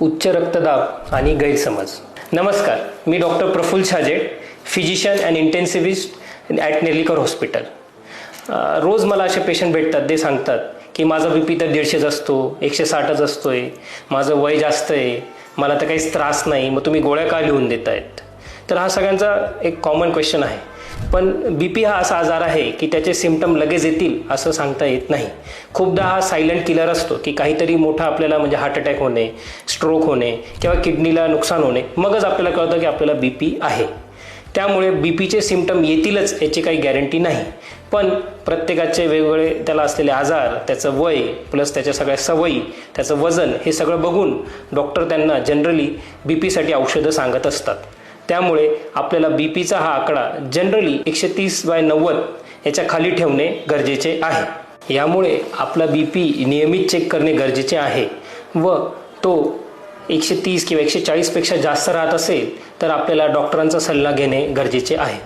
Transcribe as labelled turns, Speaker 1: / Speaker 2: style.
Speaker 1: उच्च रक्तदाब आणि गैरसमज. नमस्कार मी doctor Praphulla Chhaje physician and intensivist at Nerlikar hospital. रोज मला असे पेशंट भेटतात ते सांगतात की माझा बी पी तर दीडशेच असतो एकशे साठच असतोय माझं वय जास्त आहे मला तर काहीच त्रास नाही मग तुम्ही गोळ्या का लिहून देत आहेत तर हा सगळ्यांचा एक कॉमन क्वेश्चन आहे. पण बी पी हा असा आजार आहे की त्याचे सिमटम लगेच येतील असं सांगता येत नाही. खूपदा हा सायलेंट किलर असतो की काहीतरी मोठा आपल्याला म्हणजे हार्ट अटॅक होणे स्ट्रोक होणे किंवा किडनीला नुकसान होणे मगच आपल्याला कळतं की आपल्याला बी पी आहे. त्यामुळे बी पीचे सिमटम येतीलच याची काही गॅरंटी नाही. पण प्रत्येकाचे वेगवेगळे त्याला असलेले आजार त्याचं वय प्लस त्याच्या सगळ्या सवयी त्याचं वजन हे सगळं बघून डॉक्टर त्यांना जनरली बी पीसाठी औषधं सांगत असतात. त्यामुळे आपल्याला बी पीचा हा आकडा जनरली एकशे तीस बाय नव्वद याच्या खाली ठेवणे गरजेचे आहे. यामुळे आपला बी पी नियमित चेक करणे गरजेचे आहे व तो एकशे तीस किंवा एकशे चाळीसपेक्षा जास्त राहत असेल तर आपल्याला डॉक्टरांचा सल्ला घेणे गरजेचे आहे.